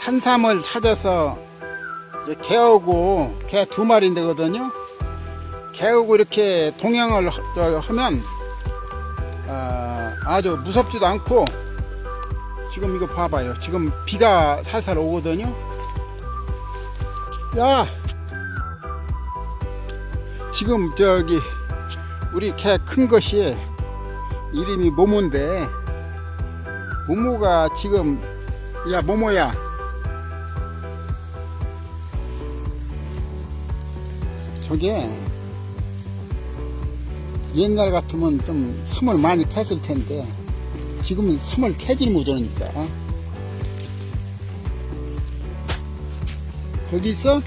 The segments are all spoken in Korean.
산삼을 찾아서 개하고 개 두 마리 되거든요. 개하고 이렇게 저- 하면 아, 아주 무섭지도 않고 지금 이거 봐봐요. 지금 비가 살살 오거든요. 야, 지금 저기 우리 개 큰 것이 이름이 모모인데 모모가 지금 야 모모야 저게 옛날 같으면 좀 섬을 많이 캤을 텐데 지금은 섬을 캐질 못하니까 거기 있어?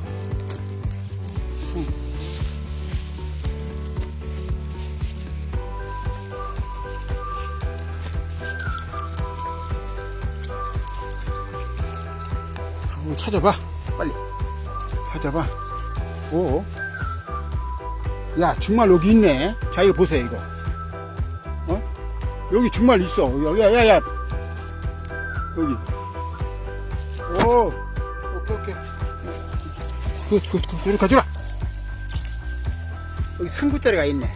찾아봐. 빨리. 찾아봐. 오. 야 정말 여기 있네. 자 이거 보세요 이거. 어? 여기 정말 있어. 야야야. 여기. 오. 오케이 오케이. 굿굿굿. 이리 가져라. 여기 3구짜리가 있네.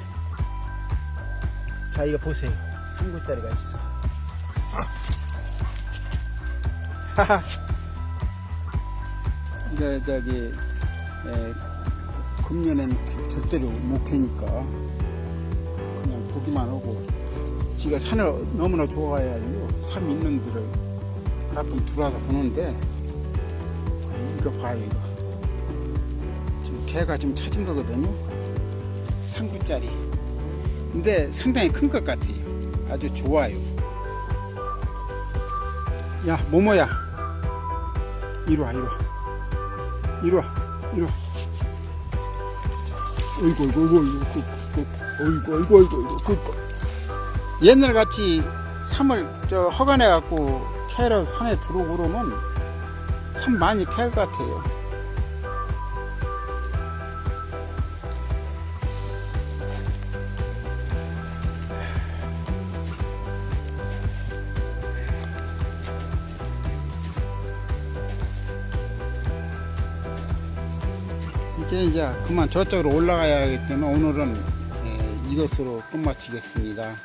자 이거 보세요. 3구짜리가 있어. 하하 이거 저기 에, 금년에는 절대로 못 캐니까 그냥 보기만 하고 지가 산을 너무나 좋아해가지고 산 있는 데를 가끔 들어와서 보는데 이거 봐요 이거. 지금 개가 지금 찾은 거거든요. 3구짜리. 근데 상당히 큰 것 같아요. 아주 좋아요. 야 모모야. 이리와 이리와 이리와 이리와 어이구 어이구 어이구 어이구 어이구 어이구 어이구 어이구 그, 옛날 같이 삼을 저 허가내 갖고 캐러 산에 들어오고 그러면 삼 많이 캐것 같아요. 이제 이제 그만 저쪽으로 올라가야 하기 때문에 오늘은 예, 이것으로 끝마치겠습니다.